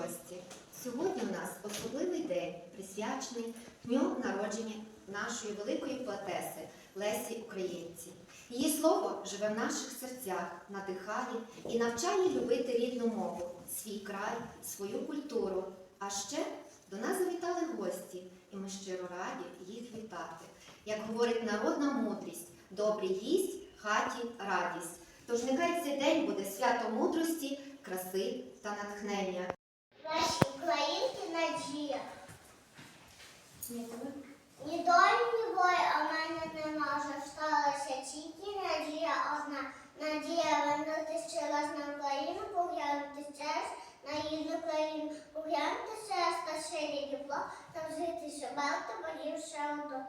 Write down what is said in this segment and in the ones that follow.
гості. Сьогодні у нас особливий день, присвячений дню народження нашої великої поетеси Лесі Українці. Її слово живе в наших серцях, надихає і навчає любити рідну мову, свій край, свою культуру. А ще до нас завітали гості, і ми щиро раді їх вітати. Як говорить народна мудрість, добрий гість, хаті радість. Тож нехай цей день буде свято мудрості, краси та натхнення. Наші українки надія. Ні долі, ні волі, а мене нема вже сталася тільки надія одна. Надія вернутися ще раз на Україну, поглянути через на рідну країну, поглянути через та шире тепло, там жити ще багато болів ще одно.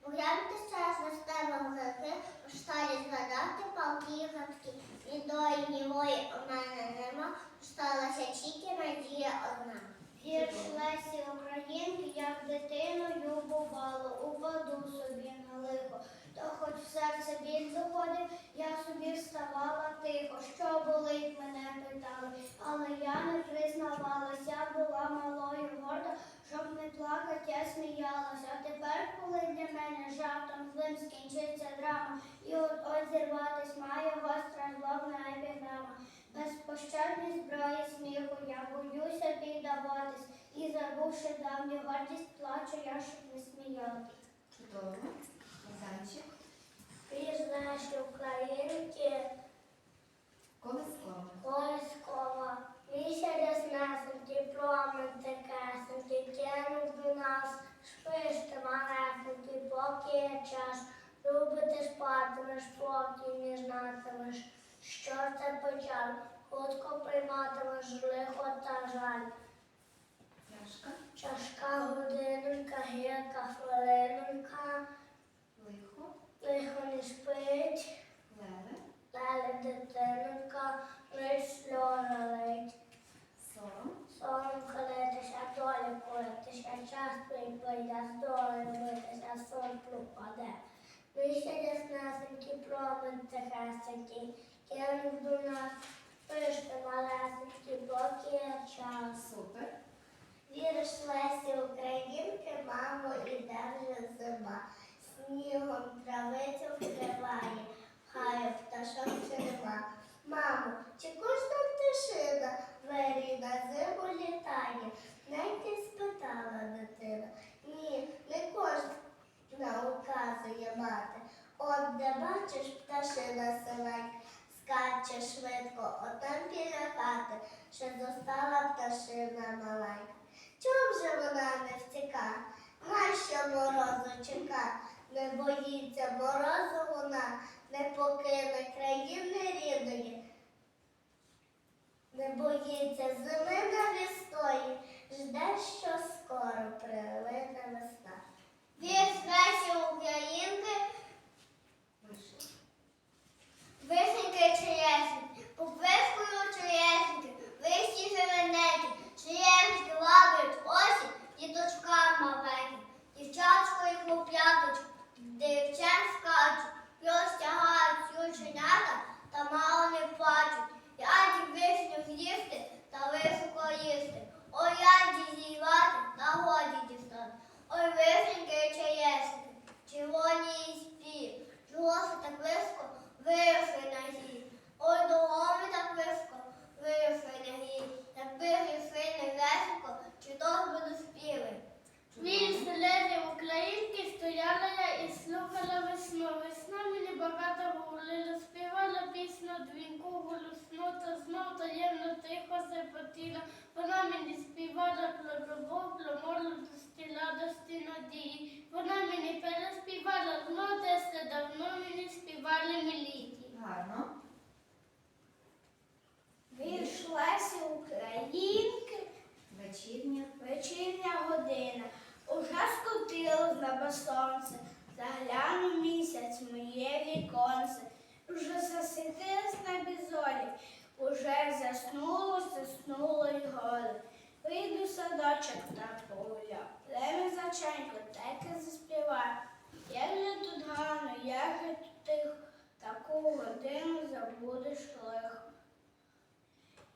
Поглянути через на стеба греки, у шталі згадати палки і гадки. Ні долі, ні волі у мене нема, сталася тільки надія одна. Вірш Лесі Українки, як дитину любувало, упаду собі на лихо. То хоч в серце біль заходив, я собі вставала тихо. Що болить, мене питали, але я не признавалась, я була малою горда, щоб не плакать, я сміялась. А тепер, коли для мене жартом злим скінчиться драма, і от ось зірватись має гостра злобна епіграма. Безпощадні зброї сміху, я боюся піддаватись, і забувши давню гордість, плачу я, щоб не сміятись. Чудово. Богданчик. Пізнаєш українки, Колискова. Колескова, місяць яснесенький, промень текесенький, кинув до нас, шпиште малесенький, поки є час, любити спатимеш, поки не знатимеш, що це печаль, хутко прийматимеш лихо та жаль. Пляшка. Чашка, годинонька, гірка, хвилинонька, Лихо. лихо не спить. Леле. Далі дитинка, лиш сльози лить, Сором. сон колитися, долі колитися, час прийде, з долі битися, сон пропаде. Місяць яснесенький, промень тихесенький, кинув до нас, пишки малесенькі, поки є час. Супер. Віриш Лесі Українки, мамо, іде вже зима, снігом травицю вкриває, хай пташок ще нема. Мамо, чи кожна пташина на зиму літає? Найти спитала дитина. Ні, не кожна указує мати. От де бачиш пташина синенька, скаче швидко, отам біля хати, ще зостала пташина маленька. Чом же вона не втіка? Нащо морозу чека? Не боїться морозу вона, не покине країни рідної. Не боїться зими навістої, жде, що скоро прилине Ой, вишеньки чаєсеньки, червоні і спів, чого ж так близько виросли на гій. Ой, догони так близько виросли на гій. Як гісли не весенько, чи то буду співи. Вірш Лесі Українки стояла я і слухала весну. Весна мені багато говорила, співала пісню дзвінку голосну, та знов таємно тихо запотіла. Вона мені співала про любов, про молодості, радості, надії. Вона мені переспівала знов що давно мені співали мелідії. Гарно. Вірш Лесі Українки, Вечірня. вечірня година. Уже скотилось небо сонце, заглянув місяць в моє віконце. Уже засвітилось небі зорі, уже заснуло, заснуло й горе. Вийду в садочок та погуляв, плем'я заченько, теки заспіває. Як же тут гарно, як же тут тихо, таку годину забудеш лихо.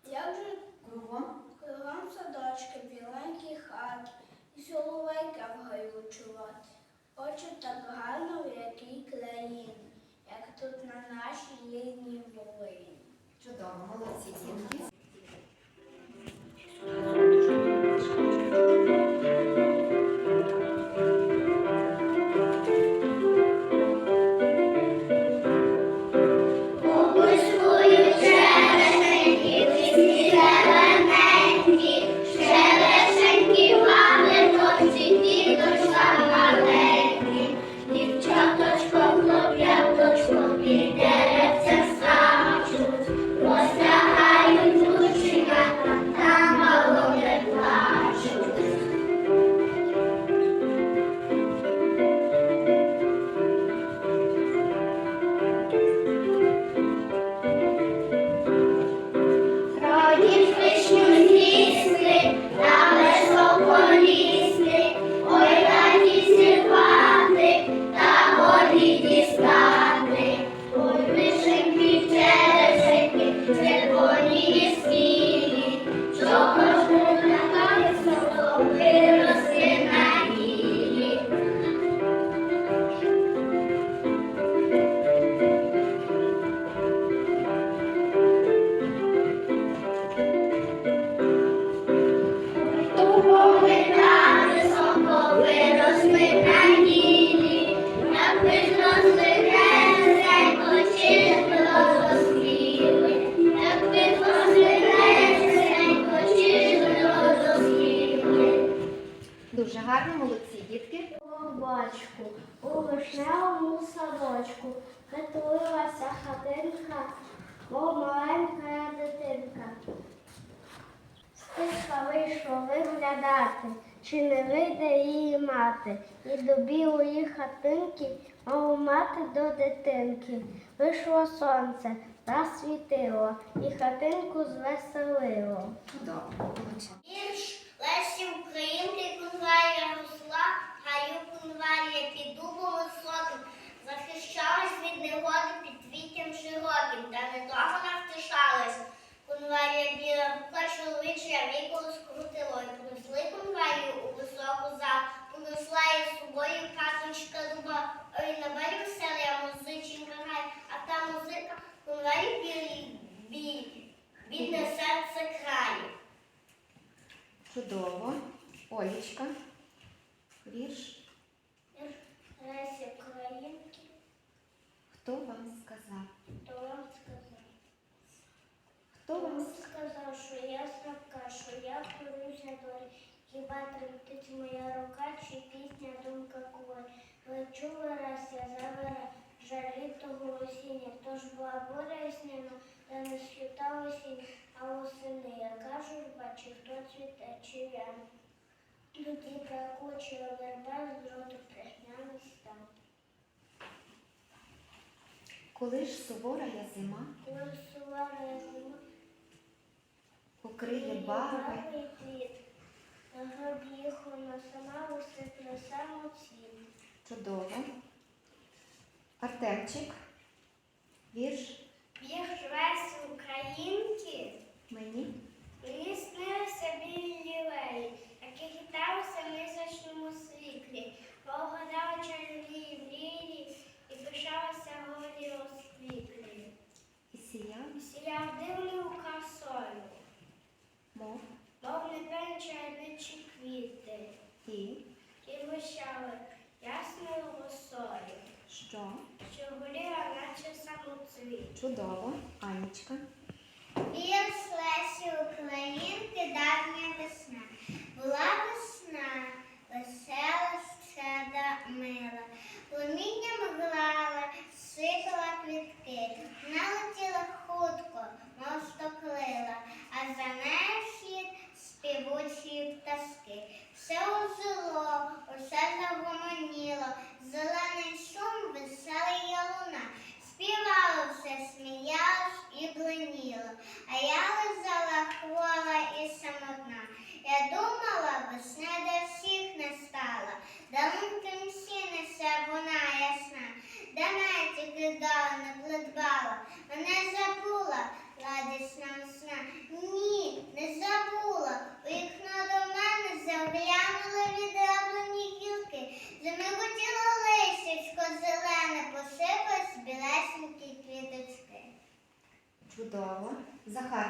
Як же Кругом. кругом садочок. хат, і соловейка в гаю чувати. Хочу так гарно в якій країні, як тут на нашій рідній Волині. Чудово, молодці дітки. Хатинка, мов маленька дитинка. Стишка вийшла виглядати, чи не вийде її мати, і до білої хатинки, мов мати до дитинки. Вийшло сонце, засвітило, і хатинку звеселило. Вірш Лесі Українки конвалія росла, гаю конвалія під дубом високим, захищалась від негоди під віттям широким, та не втишалась. Конвалія біла рука чоловіча віку скрутило, і понесли конвалію у високу зал, понесла її з собою каточка дуба, ой на балі веселя музиченька грає, а та музика конвалії білій, білій, бідне серце крає. Чудово. Олічка. Вірш. Лесі Українки, Хто вам сказав? то вам сказав. Хто вам Він сказав, що я слабка, що я корюся долі. Хіба тремтить моя рука, чи пісня думка кури? Лечу вираз я завера, жалі того осіння, тож була буря ясніна, та не світа осінь, а осени. Я кажу, бачу, хто цвіте, чи я. Тоді прокочила верба, з дроту пригняний стан. Коли ж сувора я зима, покриє барви, На гробі їх вона сама висипля самоцін. чудово. Артемчик. Вірш Вірш Лесі Українки мені. мені снилися білі лілеї, які хиталися в місячному світлі, погадали чарівні мрії і пишалися голі розквітлі. І сіяв, І сіяв дивною красою, мов мов не чайничі квіти, і і вищали ясною росою, що. що горіла, наче самоцвіт. Чудово. Анічка. Вірш Лесі Українки давня весна. Була весна, весела, щедра, мила. Промінням грала,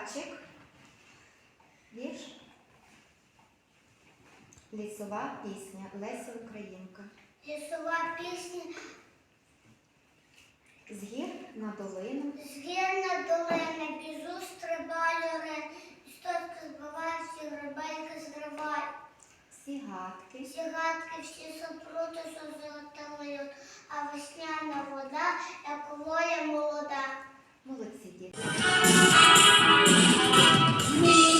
Захарчик. Вірш. Лісова пісня. Леся Українка. Лісова пісня З гір на долину. з гір на долини, біжу, стрибаю, істотка збиваю, всі гребельки зриваю. Всі гадки. Всі гадки, всі супрути, що золотилою, а весняна вода, як воля молода. Молодці діти. Ми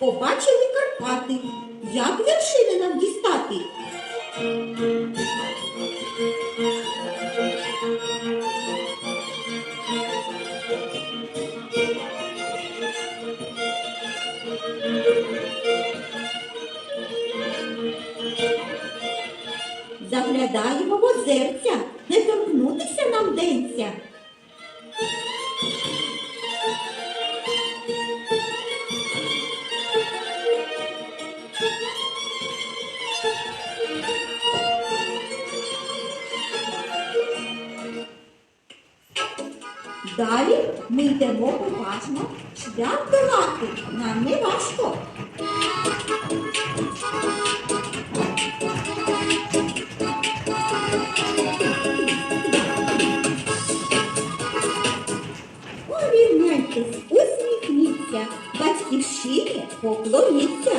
побачили Карпати. Як вершини нам дістати? Заглядаємо в озерця, не торкнутися нам денця. Далі ми йдемо поважно, шлях долати нам не важко. Порівняйтесь, усміхніться, батьківщині поклоніться.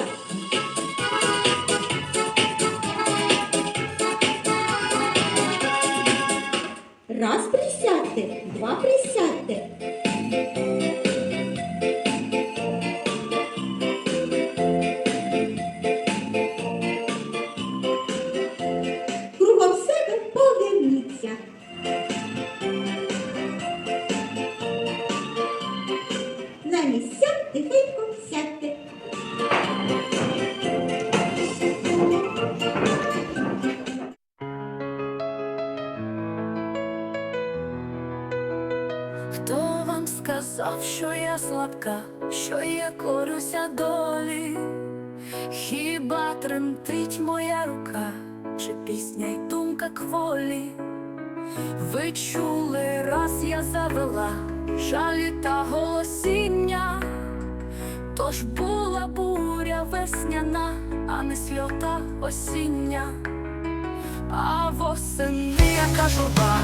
Тремтить моя рука, чи пісня й думка кволі? Ви чули, раз я завела жалі та голосіння, тож була буря весняна, а не сльота осіння. А восени яка журба,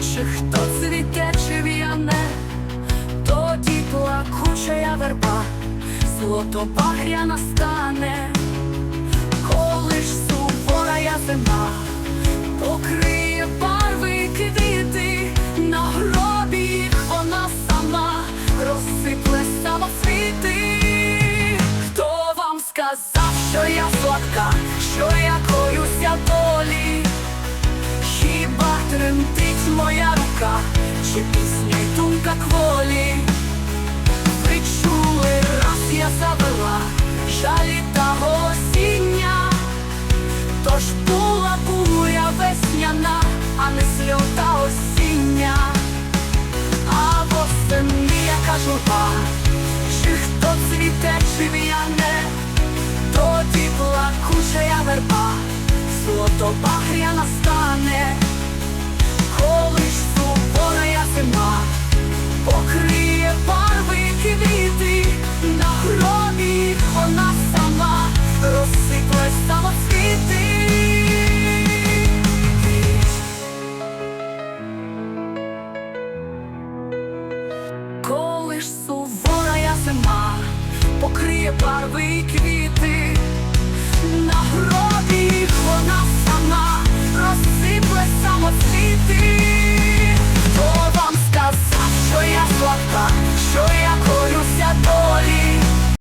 чи хто цвіте, чи в'яне, тоді плакуча я верба, злото багря настане, зима, покриє барви квіти, на гробі вона сама розсипле самоцвіти. Хто вам сказав, що я сладка, що я коюся долі? Хіба тремтить моя рука, чи пісня й думка кволі? Ви чули, раз я завела жалі та осіння, яка чи хто цвіте, чи в'яне, тоді плакуча я верба, злото багря настане, коли ж сувора я зима, покриє